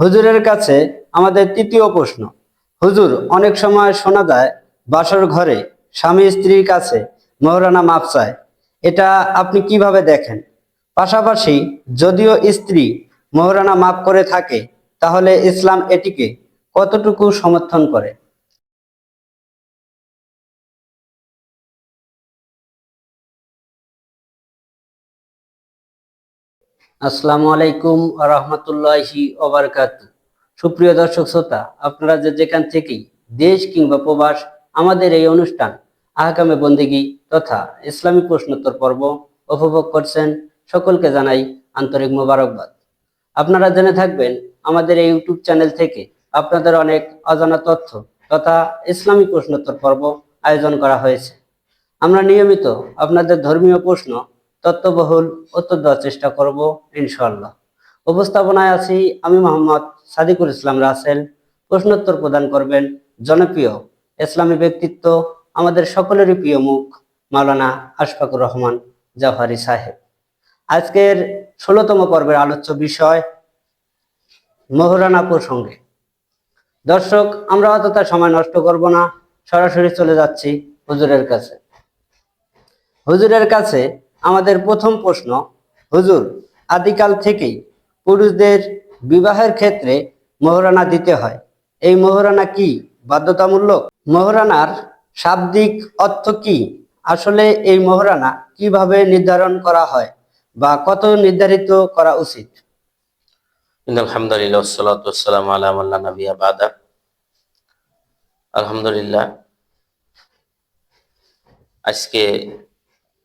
হুজুরের কাছে আমাদের তৃতীয় প্রশ্ন। হুজুর, অনেক সময় শোনা যায়, বাসর ঘরে স্বামী স্ত্রীর কাছে মহরানা মাপ চায়। এটা আপনি কীভাবে দেখেন? পাশাপাশি যদিও স্ত্রী মহরানা মাপ করে থাকে, তাহলে ইসলাম এটিকে কতটুকু সমর্থন করে? আসসালামু আলাইকুম রহমতুল্লাহি ওবরকাত সুপ্রিয় দর্শক শ্রোতা, আপনারা যে যেখান থেকেই দেশ কিংবা প্রবাস, আমাদের এই অনুষ্ঠান, আহকামে বন্দিগি তথা ইসলামী প্রশ্নোত্তর পর্ব উপভোগ করছেন, সকলকে জানাই আন্তরিক মোবারকবাদ। আপনারা জেনে থাকবেন, আমাদের এই ইউটিউব চ্যানেল থেকে আপনাদের অনেক অজানা তথ্য তথা ইসলামী প্রশ্নোত্তর পর্ব আয়োজন করা হয়েছে। আমরা নিয়মিত আপনাদের ধর্মীয় প্রশ্ন তত্ত্ববহুল উত্তর দেওয়ার চেষ্টা করব ইনশাল্লাহ উপস্থাপনায় আছি আমি মোহাম্মদ সাদিকুল ইসলাম রাসেল। প্রশ্নোত্তর প্রদান করবেন জনপ্রিয় ইসলামী ব্যক্তিত্ব, আমাদের সকলেরই প্রিয় মুখ, মাওলানা আশফাকুর রহমান জাফারি সাহেব। আজকের ষোলতম পর্বের আলোচ্য বিষয়, মোহরানা প্রসঙ্গে। দর্শক, আমরা অতটা সময় নষ্ট করব না, সরাসরি চলে যাচ্ছি হুজুরের কাছে। হুজুরের কাছে আমাদের প্রথম প্রশ্ন, হুজুর, আদিকাল থেকেই পুরুষদের বিবাহের ক্ষেত্রে মোহরানা দিতে হয়। এই মোহরানা কি বাধ্যতামূলক? মোহরানার শাব্দিক অর্থ কি? আসলে এই মোহরানা কীভাবে নির্ধারণ করা হয় বা কত নির্ধারিত করা উচিত? আলহামদুলিল্লাহ আলহামদুলিল্লাহ, আজকে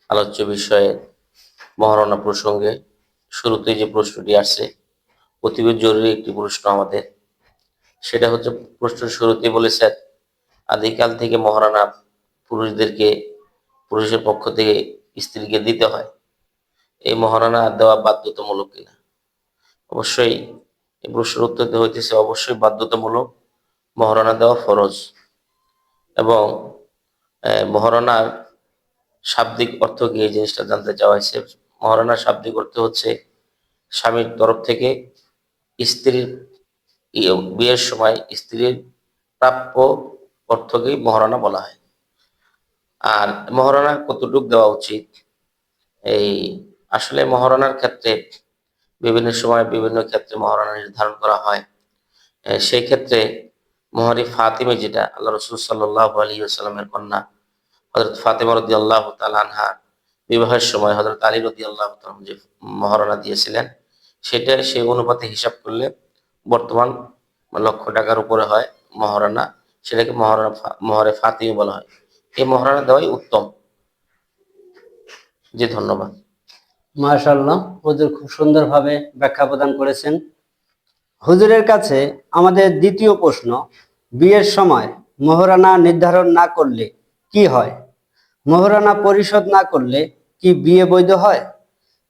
আলোচ্য বিষয়ে মহারণা প্রসঙ্গে শুরুতেই যে প্রশ্নটি আসছে, অতীব জরুরি একটি প্রশ্ন আমাদের। সেটা হচ্ছে, প্রশ্নের শুরুতেই বলেছেন আদিকাল থেকে মহারানা পুরুষদেরকে, পুরুষের পক্ষ থেকে স্ত্রীকে দিতে হয়। এই মহারানা দেওয়া বাধ্যতামূলক কিনা? অবশ্যই এই প্রশ্নের উত্তর হইতেছে, অবশ্যই বাধ্যতামূলক। মহারণা দেওয়া ফরজ। এবং মহারণার শাব্দিক অর্থ কি এই জিনিসটা জানতে চাওয়া হয়েছে? মহারণার শাব্দিক অর্থ হচ্ছে স্বামীর তরফ থেকে স্ত্রীর ইয়ে, বিয়ের সময় স্ত্রীর প্রাপ্য অর্থকেই মহারণা বলা হয়। আর মহারণা কতটুক দেওয়া উচিত? এই আসলে মহারণার ক্ষেত্রে বিভিন্ন সময় বিভিন্ন ক্ষেত্রে মহারণা নির্ধারণ করা হয়। সেই ক্ষেত্রে মহারি ফাতিমে যেটা আল্লাহ রসুল সাল্লাহ আলী সাল্লামের কন্যা হজরত ফাতেমা রদি আল্লাহ আনহা বিবাহের সময় হজরত আলী রদি আল্লাহ যে মহারণা দিয়েছিলেন, সেটা সেই অনুপাতে হিসাব করলে বর্তমান লক্ষ টাকার উপরে হয় মহারণা, সেটাকে মহারণা মহরে ফাতিমে বলা হয়। এই মহারণা দেওয়াই উত্তম। জি, ধন্যবাদ। মাশাল্লাহ হুজুর খুব সুন্দরভাবে ব্যাখ্যা প্রদান করেছেন। হুজুরের কাছে আমাদের দ্বিতীয় প্রশ্ন, বিয়ের সময় মোহরানা নির্ধারণ না করলে কি হয়? মোহরানা পরিশোধ না করলে কি বিয়ে বৈধ হয়?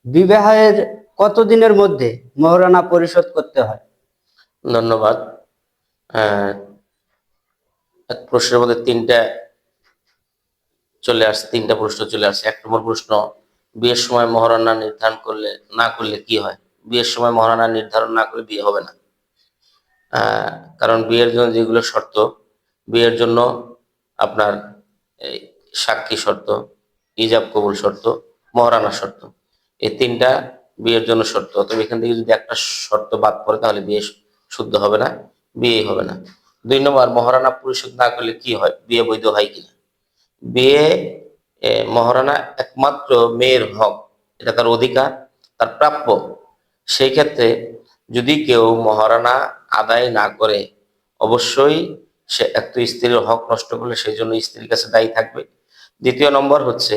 বিবাহের কতদিনের মধ্যে মোহরানা পরিশোধ করতে হয়? ধন্যবাদ। প্রশ্নের মধ্যে তিনটা চলে আসছে, তিনটা প্রশ্ন চলে আসছে। এক নম্বর প্রশ্ন, বিয়ের সময় মহারণা নির্ধারণ করলে না করলে কি হয়? বিয়ের সময় মহারণা নির্ধারণ না করলে বিয়ে হবে না। কারণ বিয়ের জন্য যেগুলো শর্ত, বিয়ের জন্য আপনার সাক্ষী শর্ত ইজাব কবুল শর্ত, মহারানা শর্ত। এই তিনটা বিয়ের জন্য শর্ত। তবে এখান থেকে যদি একটা শর্ত বাদ পড়ে, তাহলে বিয়ে শুদ্ধ হবে না বিয়ে হবে না। দুই নম্বর, মহারানা পরিশোধ না করলে কি হয়? বিয়ে বৈধ হয় কিনা? বিয়ে মহারানা একমাত্র মেয়ের হক, এটা তার অধিকার, তার প্রাপ্য। সেই ক্ষেত্রে যদি কেউ মহারানা আদায় না করে, অবশ্যই সে একটু স্ত্রীর হক নষ্ট করলে সেই জন্য স্ত্রীর কাছে দায়ী থাকবে। দ্বিতীয় নম্বর হচ্ছে,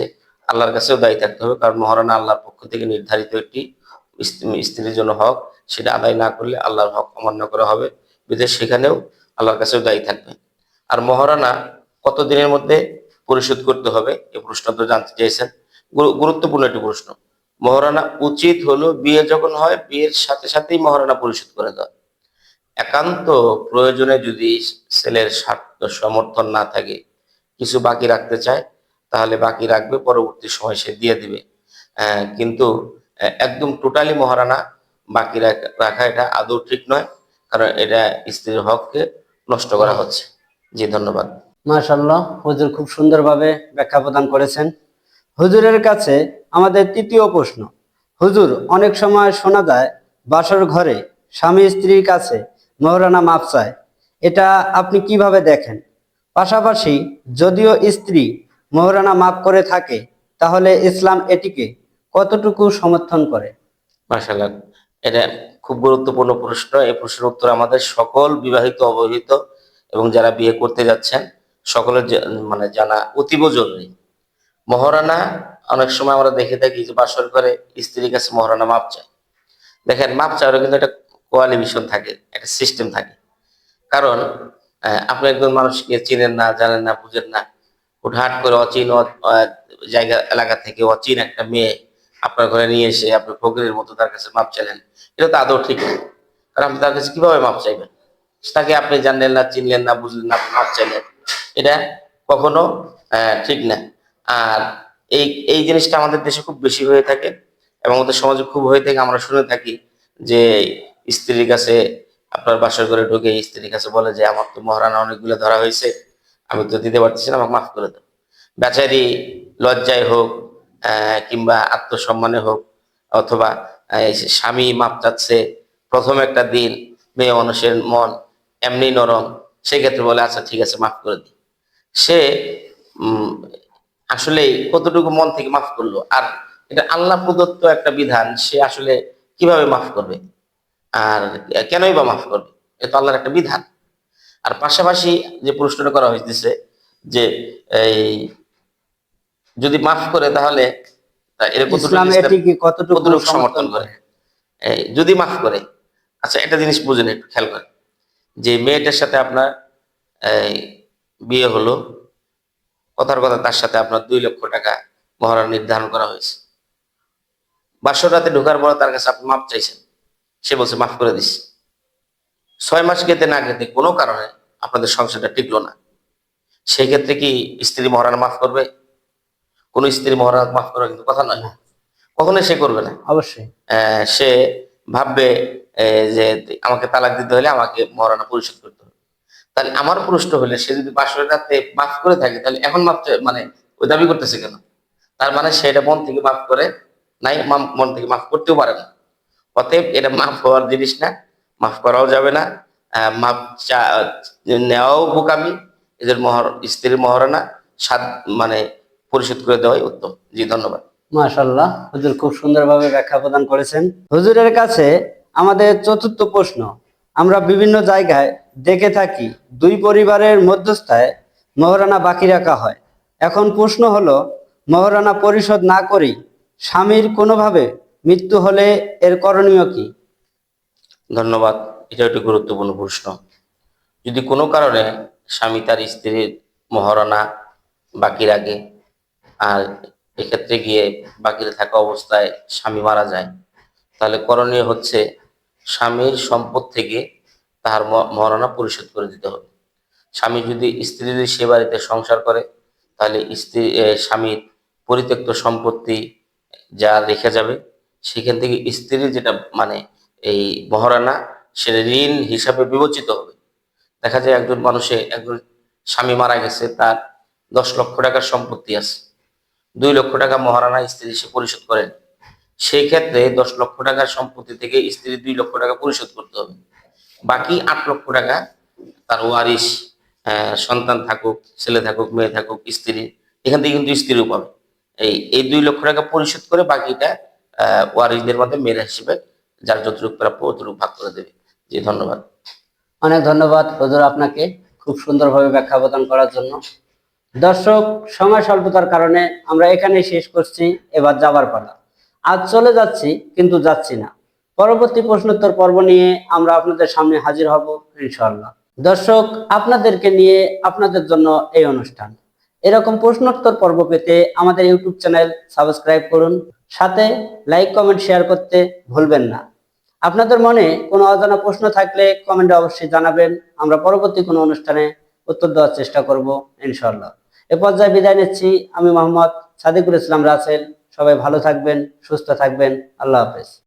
আল্লাহর কাছেও দায়ী থাকতে হবে, কারণ মহারানা আল্লাহর পক্ষ থেকে নির্ধারিত একটি স্ত্রীর জন্য হক, সেটা আদায় না করলে আল্লাহর হক অমান্য করা হবে। বিদেশ সেখানেও আল্লাহর কাছেও দায়ী থাকবে। আর মহারানা কত দিনের মধ্যে পরিশোধ করতে হবে এই প্রশ্ন তো জানতে চেয়েছেন। গুরুত্বপূর্ণ একটি প্রশ্ন। মহারানা উচিত হলো বিয়ে যখন হয়, বিয়ের সাথে সাথেই মহারানা পরিশোধ করে দেওয়া। একান্ত প্রয়োজনে যদি ছেলের স্বার্থ, সমর্থন না থাকে, কিছু বাকি রাখতে চায় তাহলে বাকি রাখবে পরবর্তী সময় সে দিয়ে দিবে। কিন্তু একদম টোটালি মহারানা বাকি রাখা এটা আদৌ ঠিক নয় কারণ এটা স্ত্রীর হককে নষ্ট করা হচ্ছে। জি ধন্যবাদ। মাশাল্লাহ হুজুর খুব সুন্দরভাবে ব্যাখ্যা প্রদান করেছেন। হুজুরের কাছে আমাদের তৃতীয় প্রশ্ন। হুজুর অনেক সময় শোনা যায় বাসর ঘরে স্বামী স্ত্রীর কাছে মহারানা মাপ চায়। এটা আপনি কীভাবে দেখেন? পাশাপাশি যদিও স্ত্রী মহারানা মাফ করে থাকে, তাহলে ইসলাম এটিকে কতটুকু সমর্থন করে? মার্শাল্লাহ এটা খুব গুরুত্বপূর্ণ প্রশ্ন। এই প্রশ্নের উত্তর আমাদের সকল বিবাহিত, অবহিত এবং যারা বিয়ে করতে যাচ্ছেন, সকলের মানে জানা অতীব জরুরি। মহারানা, অনেক সময় আমরা দেখে থাকি যে বাসর করে স্ত্রীর কাছে মহারানা মাপ চায়। দেখেন, মাপ চাওয়ারও কিন্তু একটা কোয়ালিফিকেশন থাকে, একটা সিস্টেম থাকে। কারণ আপনি একজন মানুষকে চিনেন না, জানেন না, বুঝেন না হুটহাট করে অচিন জায়গা, এলাকা থেকে অচিন একটা মেয়ে আপনার ঘরে নিয়ে এসে আপনি ফকিরের মতো তার কাছে মাপ চাইলেন, এটা তো আদৌ ঠিক না। কারণ আপনি তার কাছে কীভাবে মাপ চাইবেন? তাকে আপনি জানলেন না, চিনলেন না, বুঝলেন না, আপনি মাপ চাইলেন। এটা কখনো ঠিক না। আর এই এই জিনিসটা আমাদের দেশে খুব বেশি হয়ে থাকে এবং আমাদের সমাজে খুব হয়ে থাকে। আমরা শুনে থাকি যে স্ত্রীর কাছে আপনার বাসার ঘরে ঢুকে স্ত্রীর কাছে বলে যে, আমার তো মহারানা অনেকগুলো ধরা হয়েছে। আমি তো দিতে পারতেছি না, আমাকে মাফ করে দাও। বেচারি লজ্জায় হোক কিংবা আত্মসম্মানে হোক, অথবা স্বামী মাপ চাচ্ছে, প্রথম একটা দিন মেয়ে মানুষের মন এমনি নরম, সেক্ষেত্রে বলে আচ্ছা ঠিক আছে, মাফ করে দিই। সে আসলে কতটুকু মন থেকে মাফ করল, আর এটা আল্লাহ প্রদত্ত একটা বিধান, সে আসলে কীভাবে মাফ করবে? আর কেনই বা মাফ করবে? এটা আল্লাহর একটা বিধান। আর পাশাপাশি যে প্রশ্নটা করা হয়েছে যে এই যদি মাফ করে তাহলে কতটুকু সমর্থন করে? যদি মাফ করে আচ্ছা একটা জিনিস বুঝেন একটু খেয়াল করেন। যে মেয়েটার সাথে আপনার বিয়ে হলো কথার কথা তার সাথে আপনার দুই লক্ষ টাকা মহারণ নির্ধারণ করা হয়েছে। বাসর রাতে ঢোকার পর তার কাছে আপনি মাপ চাইছেন। সে বলছে মাফ করে দিস। ছয় মাস গেতে না গেতে কোনো কারণে আপনাদের সংসারটা টিকলো না। সেই ক্ষেত্রে কি স্ত্রী মহারানা মাফ করবে? কোন স্ত্রী মহারানা মাফ করার কিন্তু কথা নয়। কখনোই সে করবে না। অবশ্যই। সে ভাববে যে আমাকে তালাক দিতে হলে আমাকে মহারানা পরিশোধ করতে হবে। তাহলে আমার প্রশ্ন হলে সে যদি বাসরের রাতে মাফ করে থাকে তাহলে এখন মাফ মানে ওই দাবি করতেছে কেন? তার মানে সেটা মন থেকে মাফ করে নাই মন থেকে মাফ করতেও পারে না। অতএব এটা মাফ হওয়ার জিনিস না। মাফ করাও যাবে না। চা- নেওয়াও বোকামি, এদের মহর, স্ত্রীর মহারণা সাত মানে পরিশোধ করে দেওয়াই উত্তম। জি, ধন্যবাদ। মাশাল্লাহ, হুজুর খুব সুন্দরভাবে ব্যাখ্যা প্রদান করেছেন। হুজুরের কাছে আমাদের চতুর্থ প্রশ্ন, আমরা বিভিন্ন জায়গায় দেখে থাকি দুই পরিবারের মধ্যস্থায় মহারানা বাকি রাখা হয়। এখন প্রশ্ন হলো, মহারানা পরিশোধ না করেই স্বামীর কোনোভাবে মৃত্যু হলে এর করণীয় কি? ধন্যবাদ, এটা একটি গুরুত্বপূর্ণ প্রশ্ন। যদি কোনো কারণে স্বামী তার স্ত্রীর মহারণা বাকি রাখে আর এক্ষেত্রে গিয়ে বাকি থাকা অবস্থায় স্বামী মারা যায়, তাহলে করণীয় হচ্ছে স্বামীর সম্পদ থেকে ম- মহারণা পরিশোধ করে দিতে হবে। স্বামী যদি স্ত্রী যদি সে বাড়িতে সংসার করে, তাহলে স্ত্রী স্বামীর পরিত্যক্ত সম্পত্তি যা রেখে যাবে, সেখান থেকে স্ত্রীর যেটা মানে এই মহারানা সেটা ঋণ হিসাবে বিবেচিত হবে। দেখা যায় একজন মানুষে একজন স্বামী মারা গেছে তার দশ লক্ষ টাকার সম্পত্তি আছে। দুই লক্ষ টাকা মহারানা স্ত্রী সে পরিশোধ করেন। সেই ক্ষেত্রে দশ লক্ষ টাকার সম্পত্তি থেকে স্ত্রী দুই লক্ষ টাকা পরিশোধ করতে হবে। বাকি আট লক্ষ টাকা তার ওয়ারিশ আহ, সন্তান থাকুক ছেলে থাকুক মেয়ে থাকুক স্ত্রী এখান থেকে কিন্তু স্ত্রীও পাবে। এই এই দুই লক্ষ টাকা পরিশোধ করে বাকিটা আহ, ওয়ারিশদের মধ্যে মেয়েরা হিসেবে যার যতটুকু প্রাপ্য অতটুকু ভাগ করে দেবে। জি, ধন্যবাদ। অনেক ধন্যবাদ হুজুর আপনাকে খুব সুন্দরভাবে ব্যাখ্যা প্রদান করার জন্য। দর্শক, সময় স্বল্পতার কারণে আমরা এখানেই শেষ করছি, এবার যাবার পালা। আজ চলে যাচ্ছি, কিন্তু যাচ্ছি না। পরবর্তী প্রশ্নোত্তর পর্ব নিয়ে আমরা আপনাদের সামনে হাজির হব, ইনশাআল্লাহ। দর্শক, আপনাদেরকে নিয়ে আপনাদের জন্য এই অনুষ্ঠান। এরকম প্রশ্নোত্তর পর্ব পেতে আমাদের ইউটিউব চ্যানেল সাবস্ক্রাইব করুন। সাথে লাইক, কমেন্ট, শেয়ার করতে ভুলবেন না। আপনাদের মনে কোনো অজানা প্রশ্ন থাকলে কমেন্টে অবশ্যই জানাবেন। আমরা পরবর্তী কোনো অনুষ্ঠানে উত্তর দেওয়ার চেষ্টা করব ইনশাল্লাহ এ পর্যায়ে বিদায় নিচ্ছি। আমি মোহাম্মদ সাদিকুল ইসলাম রাসেল। সবাই ভালো থাকবেন, সুস্থ থাকবেন। আল্লাহ হাফেজ।